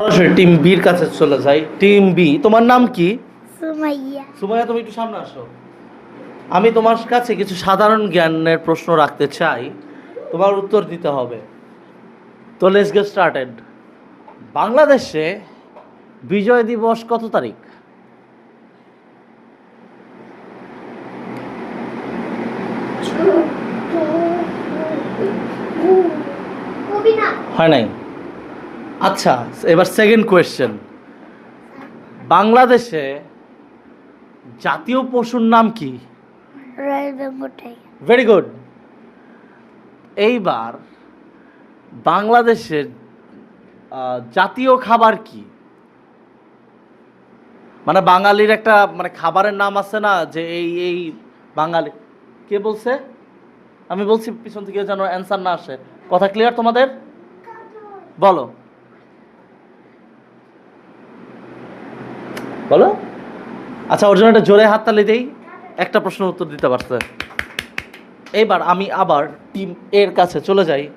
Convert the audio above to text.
সরাসরি টিম বির কাছে চলে যাই। টিম বি তোমার নাম কি? সুমাইয়া। সুমাইয়া তুমি একটু সামনে আসো। আমি তোমার কাছে কিছু সাধারণ জ্ঞানের প্রশ্ন রাখতে চাই। তোমার উত্তর দিতে হবে। তো লেটস গেট স্টার্টেড বাংলাদেশে বিজয় দিবস কত তারিখ? হয় নাই? আচ্ছা এবার সেকেন্ড কোয়েশ্চেন বাংলাদেশে জাতীয় পশুর নাম কি? ভেরি গুড এইবার বাংলাদেশের জাতীয় খাবার কি? মানে বাঙালির একটা মানে খাবারের নাম আছে না যে এই এই বাঙালি কে বলছে? আমি বলছি পিছন থেকে যেন অ্যান্সার না আসে। কথা ক্লিয়ার তোমাদের? বলো। বলো। আচ্ছা ওর জন্য একটা জোরে হাততালি দেই। একটা প্রশ্ন উত্তর দিতে পারছে। এইবার আমি আবার টিম এর কাছে চলে যাই।